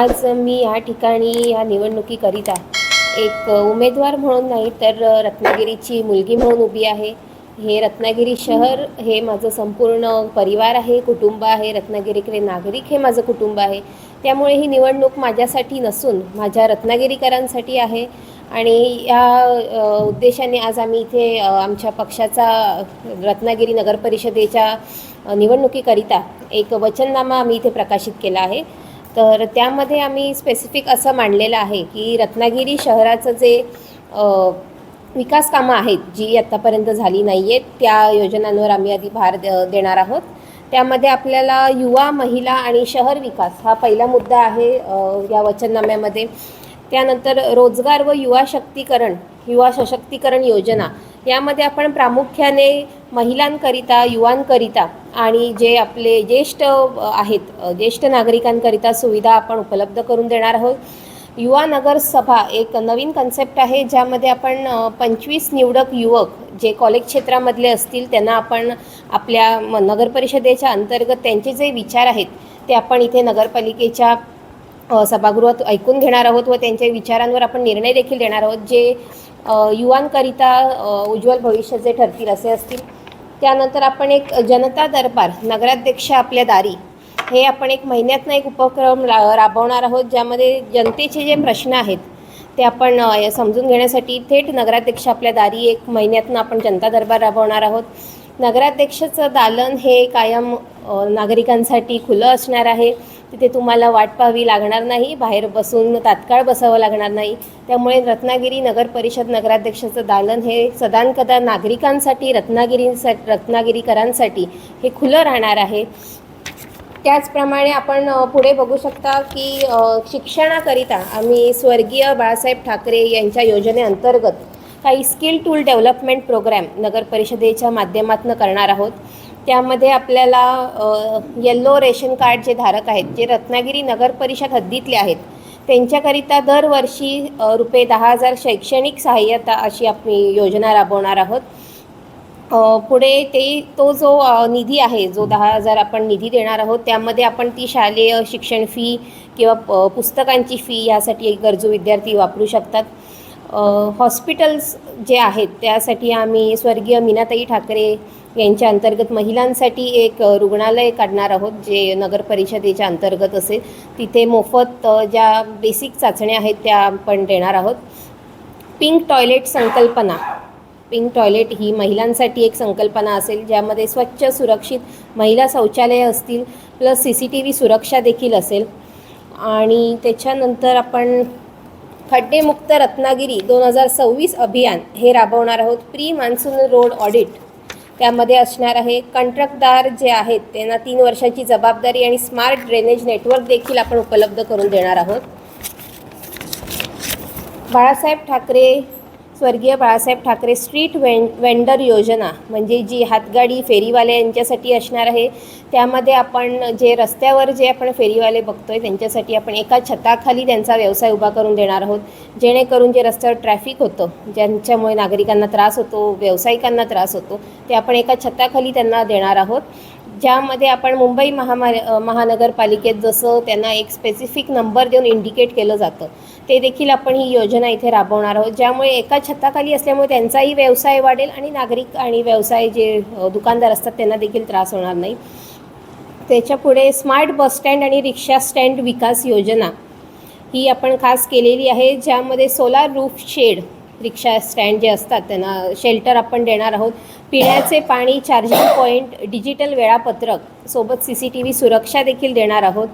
आज मी या ठिकाणी या निवडणुकीकरिता एक उमेदवार म्हणून नाही तर रत्नागिरीची मुलगी म्हणून उभी आहे. हे रत्नागिरी शहर हे माझं संपूर्ण परिवार आहे कुटुंब आहे. रत्नागिरीकडे नागरिक हे माझं कुटुंब आहे. त्यामुळे ही निवडणूक माझ्यासाठी नसून माझ्या रत्नागिरीकरांसाठी आहे. आणि या उद्देशाने आज आम्ही इथे आमच्या पक्षाचा रत्नागिरी नगरपरिषदेच्या निवडणुकीकरिता एक वचननामा आम्ही इथे प्रकाशित केला आहे. तर त्यामध्ये आम्ही स्पेसिफिक असं मांडलेलं आहे की रत्नागिरी शहराचं जे विकास कामं आहेत जी आत्तापर्यंत झाली नाही आहेत त्या योजनांवर आम्ही आधी भार द- देणार आहोत. त्यामध्ये आपल्याला युवा महिला आणि शहर विकास हा पहिला मुद्दा आहे या वचननाम्यामध्ये. त्यानंतर रोजगार व युवा शक्तीकरण युवा सशक्तीकरण योजना यामध्ये आपण प्रामुख्याने महिलांकरिता युवांकरिता आणि जे आपले ज्येष्ठ आहेत ज्येष्ठ नागरिकांकरिता सुविधा आपण उपलब्ध करून देणार आहोत. युवा नगरसभा एक नवीन कन्सेप्ट आहे ज्यामध्ये आपण पंचवीस निवडक युवक जे कॉलेज क्षेत्रामधले असतील त्यांना आपण आपल्या म- नगर परिषदेच्या अंतर्गत त्यांचे जे विचार आहेत ते आपण इथे नगरपालिकेच्या सभागृहात ऐकून घेणार आहोत व त्यांच्या विचारांवर आपण निर्णय देखील देणार आहोत जे युवांकरिता उज्ज्वल भविष्य जे ठरतील असे असतील. त्यानंतर आपण एक जनता दरबार नगराध्यक्ष आपल्या दारी हे आपण एक महिन्यातनं एक उपक्रम रा राबवणार आहोत ज्यामध्ये जनतेचे जे प्रश्न आहेत ते आपण समजून घेण्यासाठी थेट नगराध्यक्ष आपल्या दारी एक महिन्यातनं आपण जनता दरबार राबवणार आहोत. नगराध्यक्षाचं दालन हे कायम नागरिकांसाठी खुलं असणार आहे. तिथे तुम्हाला वाट पाहावी लागणार नाही बाहेर बसून तात्काळ बसावं लागणार नाही. त्यामुळे रत्नागिरी नगर परिषद नगराध्यक्षाचं दालन हे सदानकदा नागरिकांसाठी रत्नागिरींसा रत्नागिरीकरांसाठी हे खुलं राहणार आहे. त्याचप्रमाणे आपण पुढे बघू शकता की शिक्षणाकरिता आम्ही स्वर्गीय बाळासाहेब ठाकरे यांच्या योजनेअंतर्गत काही स्किल टूल डेव्हलपमेंट प्रोग्रॅम नगर परिषदेच्या माध्यमातून करणार आहोत. त्यामध्ये आपल्याला येल्लो रेशन कार्ड जे धारक आहेत जे रत्नागिरी नगर परिषद हद्दीतले आहेत त्यांच्याकरिता दरवर्षी रुपये दहा हजार शैक्षणिक सहाय्यता अशी आपण योजना राबवणार आहोत. पुढे ते तो जो निधी आहे जो दहा हजार आपण निधी देणार आहोत त्यामध्ये आपण ती शालेय शिक्षण फी किंवा प- पुस्तकांची फी यासाठी गरजू विद्यार्थी वापरू शकतात. हॉस्पिटल्स जे आहेत त्यासाठी आम्ही स्वर्गीय मीनाताई ठाकरे यांच्या अंतर्गत महिलांसाठी एक रुग्णालय काढणार आहोत जे नगर परिषदेच्या अंतर्गत असेल. तिथे मोफत ज्या बेसिक चाचण्या आहेत त्या आपण देणार आहोत. पिंक टॉयलेट संकल्पना. पिंक टॉयलेट ही महिलांसाठी एक संकल्पना असेल ज्यामध्ये स्वच्छ सुरक्षित महिला शौचालय असतील plus C C T V सुरक्षा देखील असेल. आणि त्याच्यानंतर आपण खड्डेमुक्त रत्नागिरी दोन हजार सव्वीस अभियान हे राबवणार आहोत. Pre monsoon road audit. त्यामध्ये असणार आहे कंत्राटदार जे आहेत त्यांना तीन वर्षांची जबाबदारी आणि स्मार्ट ड्रेनेज नेटवर्क देखील आपण उपलब्ध करून देणार आहोत. बाळासाहेब ठाकरे स्वर्गीय बाळासाहेब ठाकरे स्ट्रीट वें वेंडर योजना म्हणजे जी हातगाडी फेरीवाले यांच्यासाठी असणार आहे त्यामध्ये आपण जे रस्त्यावर जे आपण फेरीवाले बघतोय त्यांच्यासाठी आपण एका छताखाली त्यांचा व्यवसाय उभा करून देणार आहोत. जेणेकरून जे रस्त्यावर ट्रॅफिक होतं ज्यांच्यामुळे नागरिकांना त्रास होतो व्यावसायिकांना त्रास होतो ते आपण एका छताखाली त्यांना देणार आहोत. ज्यामध्ये आपण मुंबई महामा महानगरपालिकेत जसं त्यांना एक स्पेसिफिक नंबर देऊन इंडिकेट केलं जातं ते देखील आपण ही योजना इथे राबवणार आहोत. ज्यामुळे एका छताखाली असल्यामुळे त्यांचाही व्यवसाय वाढेल आणि नागरिक आणि व्यवसाय जे दुकानदार असतात त्यांना देखील त्रास होणार नाही. त्याच्यापुढे स्मार्ट बसस्टँड आणि रिक्षा स्टँड विकास योजना ही आपण खास केलेली आहे ज्यामध्ये solar roof shed rickshaw stand जे असतात त्यांना शेल्टर आपण देणार आहोत. पिण्याचे पाणी चार्जिंग पॉईंट डिजिटल वेळापत्रक सोबत सी सी टी व्ही सुरक्षा देखील देणार आहोत.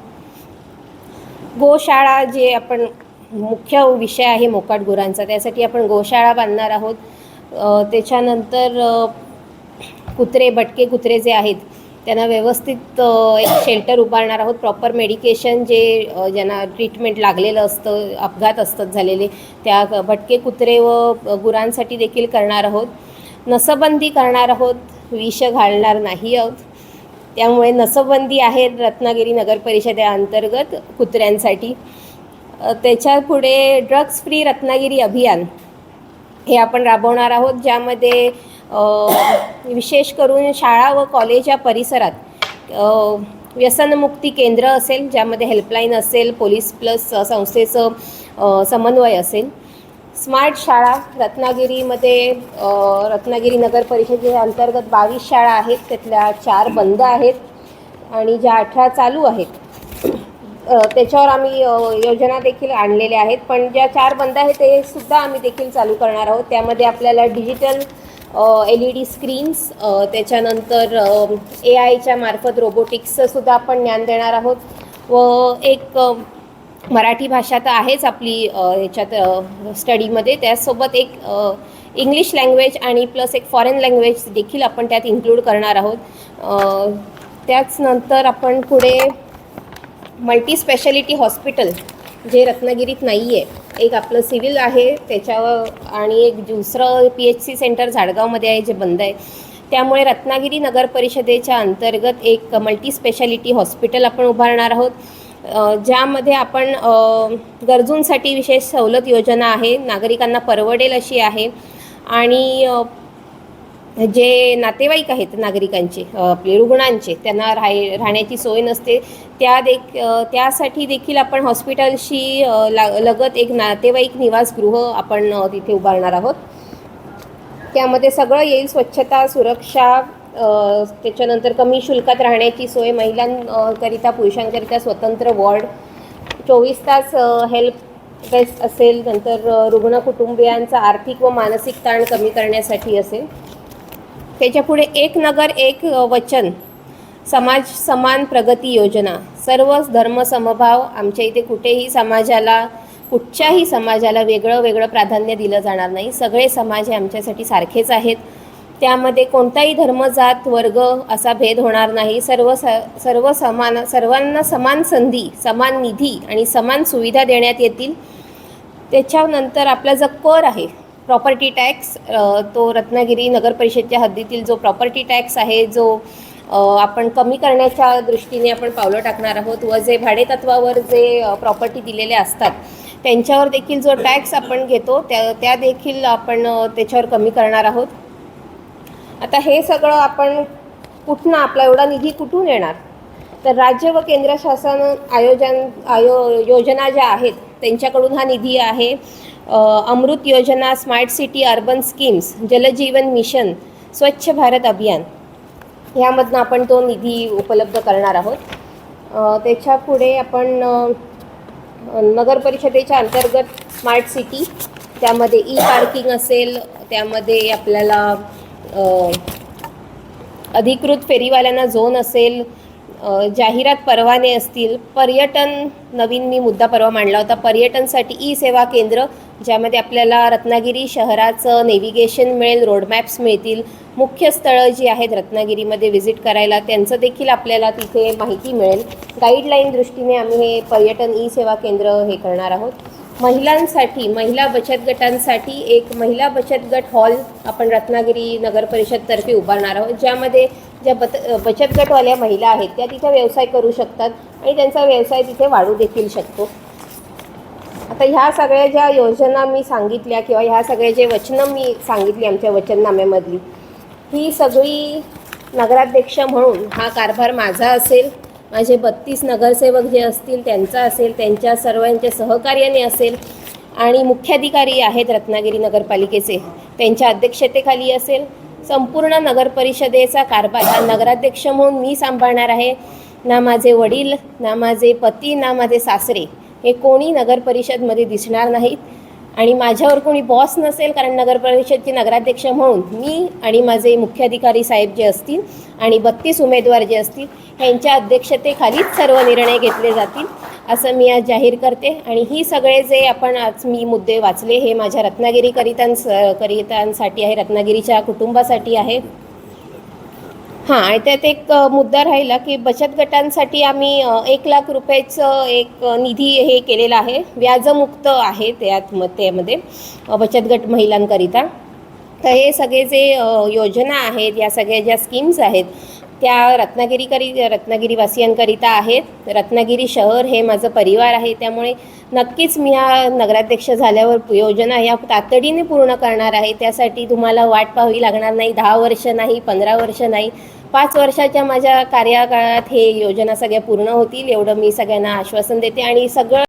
गोशाळा जे आपण मुख्य विषय आहे मोकाट गुरांचा त्यासाठी आपण गोशाळा बांधणार आहोत. त्याच्यानंतर कुत्रे भटके कुत्रे जे आहेत त्यांना व्यवस्थित एक शेल्टर उभारणार आहोत. प्रॉपर मेडिकेशन जे ज्यांना ट्रीटमेंट लागलेलं असतं अपघात असतात झालेले त्या भटके कुत्रे व गुरांसाठी देखील करणार आहोत. नसबंदी करणार आहोत विष घालणार नाही आहोत. त्यामुळे नसबंदी आहे रत्नागिरी नगर परिषदेअंतर्गत कुत्र्यांसाठी. त्याच्या पुढे ड्रग्ज फ्री रत्नागिरी अभियान हे आपण राबवणार आहोत ज्यामध्ये विशेष करून शाळा व कॉलेज या परिसरात व्यसनमुक्ती केंद्र असेल ज्यामध्ये हेल्पलाईन असेल पोलीस प्लस संस्थेचं समन्वय असेल. स्मार्ट शाळा रत्नागिरीमध्ये रत्नागिरी नगर परिषदेच्या अंतर्गत बावीस शाळा आहेत त्यातल्या चार बंद आहेत आणि ज्या अठरा चालू आहेत त्याच्यावर आम्ही योजना देखील आणलेल्या आहेत. पण ज्या चार बंद आहेत ते सुद्धा आम्ही देखील चालू करणार आहोत. त्यामध्ये आपल्याला digital L E D screens त्याच्यानंतर ए आयच्या मार्फत रोबोटिक्सचंसुद्धा आपण ज्ञान देणार आहोत. व एक मराठी भाषा तर आहेच आपली याच्यात ह्याच्यात स्टडीमध्ये. त्याचसोबत एक इंग्लिश लँग्वेज आणि प्लस एक फॉरेन लँग्वेज देखील आपण त्यात इन्क्लूड करणार आहोत. त्याचनंतर त्याच नंतर आपण पुढे मल्टी स्पेशालिटी हॉस्पिटल जे रत्नागिरीत नाही आहे एक आपलं सिव्हिल आहे त्याच्यावर आणि एक दुसरं पी एच सी सेंटर झाडगावमध्ये आहे जे बंद आहे. त्यामुळे रत्नागिरी नगर परिषदेच्या अंतर्गत एक मल्टी स्पेशालिटी हॉस्पिटल आपण उभारणार आहोत. ज्यामध्ये आपण गरजूंसाठी विशेष सवलत योजना आहे नागरिकांना परवडेल अशी आहे. आणि जे नातेवाईक आहेत नागरिकांचे आपले रुग्णांचे त्यांना राहाय राहण्याची सोय नसते त्या देख त्यासाठी देखील आपण हॉस्पिटलशी ला लगत एक नातेवाईक निवासगृह आपण तिथे उभारणार आहोत. त्यामध्ये सगळं येईल स्वच्छता सुरक्षा त्याच्यानंतर कमी शुल्कात राहण्याची सोय महिलांकरिता पुरुषांकरिता स्वतंत्र वॉर्ड चोवीस तास हेल्प डेस्क असेल नंतर रुग्ण कुटुंबियांचा आर्थिक व मानसिक ताण कमी करण्यासाठी असेल. त्याच्यापुढे एक नगर एक वचन. समाज समान प्रगती योजना. सर्व धर्म समभाव आमच्या इथे कुठेही समाजाला कुठच्याही समाजाला वेगळं वेगळं प्राधान्य दिलं जाणार नाही. सगळे समाज हे आमच्यासाठी सारखेच आहेत. त्यामध्ये कोणताही धर्म जात वर्ग असा भेद होणार नाही. सर्व स सर्व समान सर्वांना समान संधी समान निधी आणि समान सुविधा देण्यात येतील. त्याच्यानंतर आपला जो कर आहे प्रॉपर्टी टॅक्स तो रत्नागिरी नगर परिषदच्या हद्दीतील जो प्रॉपर्टी टॅक्स आहे जो आपण कमी करण्याच्या दृष्टीने आपण पावलं टाकणार आहोत व जे भाडेतत्वावर जे प्रॉपर्टी दिलेले असतात त्यांच्यावर देखील जो टॅक्स आपण घेतो त्या त्या देखील आपण त्याच्यावर कमी करणार आहोत. आता हे सगळं आपण कुठनं आपला एवढा निधी कुठून येणार? तर राज्य व केंद्र शासन आयोजन आयो योजना ज्या आहेत त्यांच्याकडून हा निधी आहे. अमृत योजना smart city urban schemes Jal Jeevan mission Swachh Bharat Abhiyan. ह्यामधनं आपण तो निधी उपलब्ध करणार आहोत. त्याच्या पुढे आपण नगर परिषदेच्या अंतर्गत स्मार्ट सिटी त्यामध्ये ई पार्किंग असेल त्यामध्ये आपल्याला अधिकृत फेरीवाल्यांना झोन असेल जाहिरात परवाने असतील पर्यटन नवीन मी मुद्दा परवा मांडला होता पर्यटनसाठी ई सेवा केंद्र ज्यामध्ये आपल्याला रत्नागिरी शहराचं नेव्हिगेशन मिळेल रोडमॅप्स मिळतील मुख्य स्थळं जी आहेत रत्नागिरीमध्ये व्हिजिट करायला त्यांचं देखील आपल्याला तिथे माहिती मिळेल. गाईडलाईन दृष्टीने आम्ही हे पर्यटन ई सेवा केंद्र हे करणार आहोत. महिलांसाठी महिला बचत गटांसाठी एक महिला बचत गट हॉल आपण रत्नागिरी नगर परिषदतर्फे उभारणार आहोत ज्यामध्ये ज्या बत बचत गटवाल्या महिला आहेत त्या तिथे व्यवसाय करू शकतात आणि त्यांचा व्यवसाय तिथे वाढू देखील शकतो. आता ह्या सगळ्या ज्या योजना मी सांगितल्या किंवा ह्या सगळ्या जे वचनं मी सांगितली आमच्या वचननाम्यामधली ही सगळी नगराध्यक्ष म्हणून हा कारभार माझा असेल. माझे बत्तीस नगरसेवक जे असतील त्यांचा असेल त्यांच्या सर्वांच्या सहकार्याने असेल आणि मुख्याधिकारी आहेत रत्नागिरी नगरपालिकेचे त्यांच्या अध्यक्षतेखाली असेल. संपूर्ण नगर परिषदेचा कारभार हा नगराध्यक्ष म्हणून मी सांभाळणार आहे. ना माझे वडील ना माझे पती ना माझे सासरे हे कोणी नगर परिषदमध्ये दिसणार नाहीत. आणि माझ्यावर कोणी बॉस नसेल कारण नगर परिषदचे नगराध्यक्ष म्हणून मी आणि माझे मुख्याधिकारी साहेब जे असतील आणि बत्तीस उमेदवार जे असतील ह्यांच्या अध्यक्षतेखालीच सर्व निर्णय घेतले जातील असं मी आज जाहीर करते. आणि ही सगळे जे आपण आज मी मुद्दे वाचले हे माझ्या रत्नागिरीकरितांस करितांसाठी आहे रत्नागिरीच्या कुटुंबासाठी आहे. हां आणि त्यात एक मुद्दा राहिला की बचत गटांसाठी आम्ही एक लाख रुपयाचं एक निधी हे केलेला आहे. व्याजमुक्त आहे त्यात म त्यामध्ये बचत गट महिलांकरिता. तर हे सगळे जे योजना आहेत या सगळ्या ज्या स्कीम्स आहेत त्या रत्नागिरीकरी रत्नागिरीवासियांकरिता आहेत. रत्नागिरी शहर हे माझं परिवार आहे. त्यामुळे नक्कीच मी ह्या नगराध्यक्ष झाल्यावर योजना या तातडीने पूर्ण करणार आहे. त्यासाठी तुम्हाला वाट पाहावी लागणार नाही. दहा वर्ष नाही पंधरा वर्ष नाही. पाच वर्षाच्या माझ्या कार्यकाळात हे योजना सगळ्या पूर्ण होतील. एवढं मी सगळ्यांना आश्वासन देते आणि सगळं